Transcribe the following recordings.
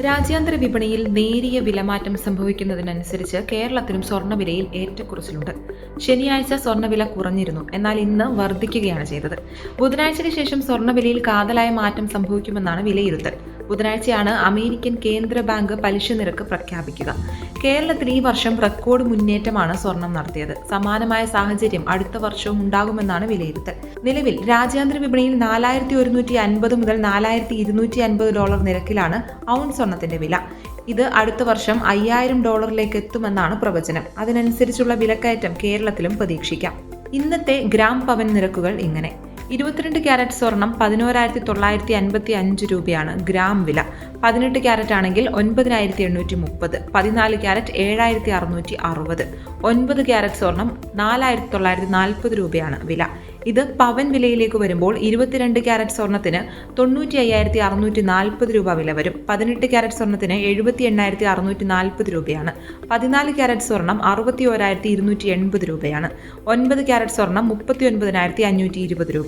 രാജ്യാന്തര വിപണിയിൽ നേരിയ വിലമാറ്റം സംഭവിക്കുന്നതിനനുസരിച്ച് കേരളത്തിലും സ്വർണവിലയിൽ ഏറ്റക്കുറച്ചിലുണ്ട്. ശനിയാഴ്ച സ്വർണവില കുറഞ്ഞിരുന്നു. എന്നാൽ ഇന്ന് വർദ്ധിക്കുകയാണ് ചെയ്തത്. ബുധനാഴ്ചയ്ക്ക് ശേഷം സ്വർണവിലയിൽ കാതലായ മാറ്റം സംഭവിക്കുമെന്നാണ് വിലയിരുത്തൽ. ബുധനാഴ്ചയാണ് അമേരിക്കൻ കേന്ദ്ര ബാങ്ക് പലിശ നിരക്ക് പ്രഖ്യാപിക്കുക. കേരളത്തിൽ ഈ വർഷം റെക്കോർഡ് മുന്നേറ്റമാണ് സ്വർണം നടത്തിയത്. സമാനമായ സാഹചര്യം അടുത്ത വർഷവും ഉണ്ടാകുമെന്നാണ് വിലയിരുത്തൽ. നിലവിൽ രാജ്യാന്തര വിപണിയിൽ നാലായിരത്തി ഒരുന്നൂറ്റി അൻപത് മുതൽ നാലായിരത്തി ഇരുന്നൂറ്റി അൻപത് ഡോളർ നിരക്കിലാണ് ഔൺ സ്വർണത്തിന്റെ വില. ഇത് അടുത്ത വർഷം അയ്യായിരം ഡോളറിലേക്ക് എത്തുമെന്നാണ് പ്രവചനം. അതിനനുസരിച്ചുള്ള വിലക്കയറ്റം കേരളത്തിലും പ്രതീക്ഷിക്കാം. ഇന്നത്തെ ഗ്രാം പവൻ നിരക്കുകൾ ഇങ്ങനെ. ഇരുപത്തിരണ്ട് ക്യാരറ്റ് സ്വർണം പതിനോരായിരത്തി തൊള്ളായിരത്തി അൻപത്തി അഞ്ച് രൂപയാണ് ഗ്രാം വില. പതിനെട്ട് ക്യാരറ്റ് ആണെങ്കിൽ ഒൻപതിനായിരത്തി എണ്ണൂറ്റി മുപ്പത് പതിനാല് ക്യാരറ്റ് ഏഴായിരത്തി അറുന്നൂറ്റി അറുപത് ഒൻപത് ക്യാരറ്റ് സ്വർണം നാലായിരത്തി തൊള്ളായിരത്തി നാൽപ്പത് രൂപയാണ് വില. ഇത് പവൻ വിലയിലേക്ക് വരുമ്പോൾ ഇരുപത്തിരണ്ട് ക്യാരറ്റ് സ്വർണത്തിന് തൊണ്ണൂറ്റി അയ്യായിരത്തി അറുന്നൂറ്റി നാൽപ്പത് രൂപ വില വരും. പതിനെട്ട് ക്യാരറ്റ് സ്വർണത്തിന് എഴുപത്തി എണ്ണായിരത്തി അറുന്നൂറ്റി നാൽപ്പത് രൂപയാണ്. പതിനാല് ക്യാരറ്റ് സ്വർണം അറുപത്തി ഓരായിരത്തി ഇരുന്നൂറ്റി എൺപത് രൂപയാണ്. ഒൻപത് ക്യാരറ്റ് സ്വർണം മുപ്പത്തി ഒൻപതിനായിരത്തി അഞ്ഞൂറ്റി ഇരുപത് രൂപ.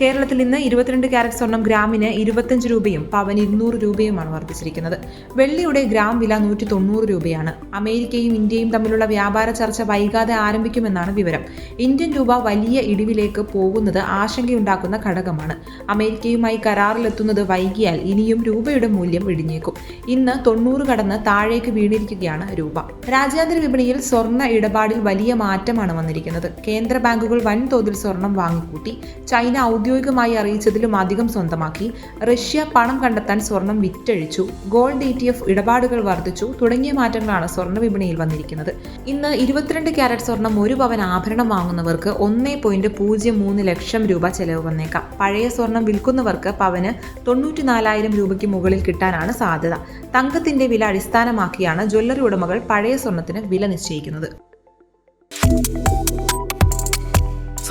കേരളത്തിൽ ഇന്ന് ഇരുപത്തിരണ്ട് ക്യാരറ്റ് സ്വർണം ഗ്രാമിന് ഇരുപത്തഞ്ച് രൂപയും പവൻ ഇരുന്നൂറ് രൂപയുമാണ് വർദ്ധിച്ചിരിക്കുന്നത്. വെള്ളിയുടെ ഗ്രാം വില നൂറ്റി തൊണ്ണൂറ് രൂപയാണ്. അമേരിക്കയും ഇന്ത്യയും തമ്മിലുള്ള വ്യാപാര ചർച്ച വൈകാതെ ആരംഭിക്കുമെന്നാണ് വിവരം. ഇന്ത്യൻ രൂപ വലിയ ഇടിവിലേക്ക് പോകുന്നത് ആശങ്കയുണ്ടാക്കുന്ന ഘടകമാണ്. അമേരിക്കയുമായി കരാറിലെത്തുന്നത് വൈകിയാൽ ഇനിയും രൂപയുടെ മൂല്യം ഇടിഞ്ഞേക്കും. ഇന്ന് തൊണ്ണൂറ് കടന്ന് താഴേക്ക് വീണിരിക്കുകയാണ് രൂപ. രാജ്യാന്തര വിപണിയിൽ സ്വർണ ഇടപാടിൽ വലിയ മാറ്റമാണ് വന്നിരിക്കുന്നത്. കേന്ദ്ര ബാങ്കുകൾ വൻതോതിൽ സ്വർണം വാങ്ങിക്കൂട്ടി. ചൈന ഔദ്യോഗികമായി അറിയിച്ചതിലും അധികം സ്വന്തമാക്കി. റഷ്യ പണം കണ്ടെത്താൻ സ്വർണം വിറ്റഴിച്ചു. ഗോൾഡ് ഇ ടി എഫ് ഇടപാടുകൾ വർദ്ധിച്ചു. തുടങ്ങിയ മാറ്റങ്ങളാണ് സ്വർണ വിപണിയിൽ വന്നിരിക്കുന്നത്. ഇന്ന് ഇരുപത്തിരണ്ട് ക്യാരറ്റ് സ്വർണം ഒരു പവൻ ആഭരണം വാങ്ങുന്നവർക്ക് ഒന്നേ പോയിന്റ് പൂജ്യം മൂന്ന് ലക്ഷം രൂപ ചെലവ് വന്നേക്കാം. പഴയ സ്വർണം വിൽക്കുന്നവർക്ക് പവന് തൊണ്ണൂറ്റി നാലായിരം രൂപയ്ക്ക് മുകളിൽ കിട്ടാനാണ് സാധ്യത. തങ്കത്തിന്റെ വില അടിസ്ഥാനമാക്കിയാണ് ജ്വല്ലറി ഉടമകൾ പഴയ സ്വർണത്തിന് വില നിശ്ചയിക്കുന്നത്.